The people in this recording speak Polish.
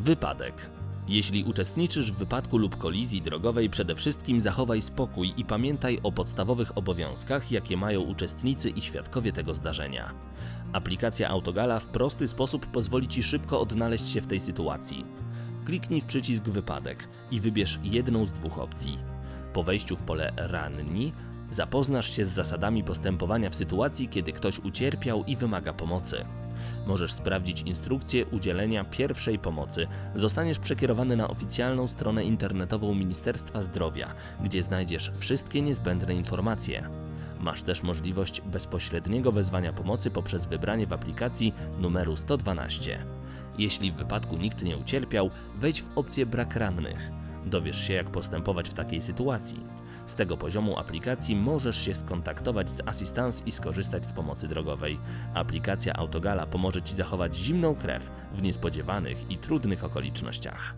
Wypadek. Jeśli uczestniczysz w wypadku lub kolizji drogowej, przede wszystkim zachowaj spokój i pamiętaj o podstawowych obowiązkach, jakie mają uczestnicy i świadkowie tego zdarzenia. Aplikacja Autogala w prosty sposób pozwoli Ci szybko odnaleźć się w tej sytuacji. Kliknij w przycisk Wypadek i wybierz jedną z dwóch opcji. Po wejściu w pole Ranni zapoznasz się z zasadami postępowania w sytuacji, kiedy ktoś ucierpiał i wymaga pomocy. Możesz sprawdzić instrukcję udzielenia pierwszej pomocy. Zostaniesz przekierowany na oficjalną stronę internetową Ministerstwa Zdrowia, gdzie znajdziesz wszystkie niezbędne informacje. Masz też możliwość bezpośredniego wezwania pomocy poprzez wybranie w aplikacji numeru 112. Jeśli w wypadku nikt nie ucierpiał, wejdź w opcję brak rannych. Dowiesz się, jak postępować w takiej sytuacji. Z tego poziomu aplikacji możesz się skontaktować z Assistance i skorzystać z pomocy drogowej. Aplikacja Autogala pomoże Ci zachować zimną krew w niespodziewanych i trudnych okolicznościach.